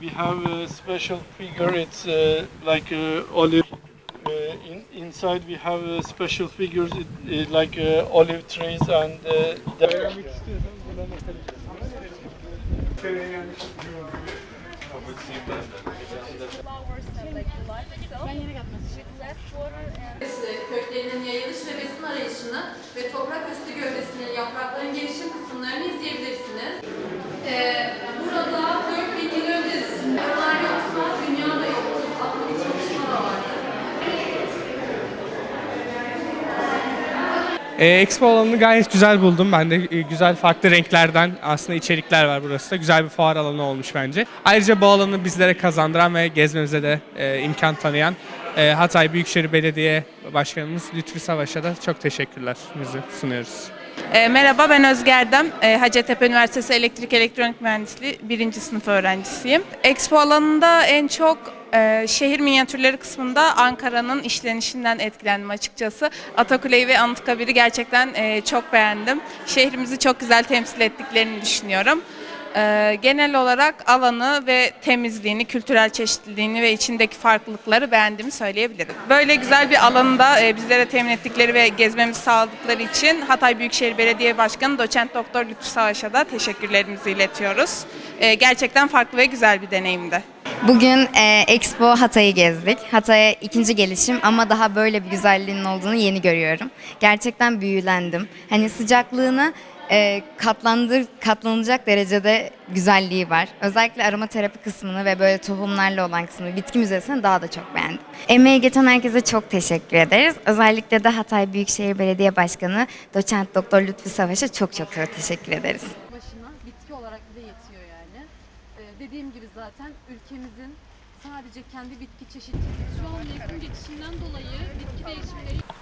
We have a special figure. It's uh, like uh, olive. Uh, in, inside we have uh, special figures it, it, like uh, olive trees and uh, the, flowers have like the life itself. With less water and köklerinin yayılış ve besin arayışını ve toprak E, Expo alanını gayet güzel buldum. Ben de e, güzel farklı renklerden aslında içerikler var burası da. Güzel bir fuar alanı olmuş bence. Ayrıca bu alanı bizlere kazandıran ve gezmemize de e, imkan tanıyan e, Hatay Büyükşehir Belediye Başkanımız Lütfi Savaş'a da çok teşekkürlerimizi sunuyoruz. E, merhaba ben Özge Erdem. E, Hacettepe Üniversitesi Elektrik Elektronik Mühendisliği 1. sınıf öğrencisiyim. Expo alanında en çok e, şehir minyatürleri kısmında Ankara'nın işlenişinden etkilendim açıkçası. Atakule'yi ve Anıtkabir'i gerçekten e, çok beğendim. Şehrimizi çok güzel temsil ettiklerini düşünüyorum. E, genel olarak alanı ve temizliğini, kültürel çeşitliliğini ve içindeki farklılıkları beğendiğimi söyleyebilirim. Böyle güzel bir alanda e, bizlere temin ettikleri ve gezmemizi sağladıkları için Hatay Büyükşehir Belediye Başkanı Doçent Doktor Lütfü Savaş'a da teşekkürlerimizi iletiyoruz. E, gerçekten farklı ve güzel bir deneyimdi. Bugün e, Expo Hatay'ı gezdik. Hatay'a ikinci gelişim ama daha böyle bir güzelliğinin olduğunu yeni görüyorum. Gerçekten büyülendim. Hani sıcaklığını e, katlandır, katlanacak derecede güzelliği var. Özellikle aromaterapi kısmını ve böyle tohumlarla olan kısmını, bitki müzesini daha da çok beğendim. Emeği geçen herkese çok teşekkür ederiz. Özellikle de Hatay Büyükşehir Belediye Başkanı Doçent Doktor Lütfü Savaş'a çok çok teşekkür ederiz. başına bitki olarak bile yetiyor yani. Ee, dediğim gibi zaten ülkemizin sadece kendi bitki çeşitliliği Şu an mevsim geçişinden dolayı bitki değişimi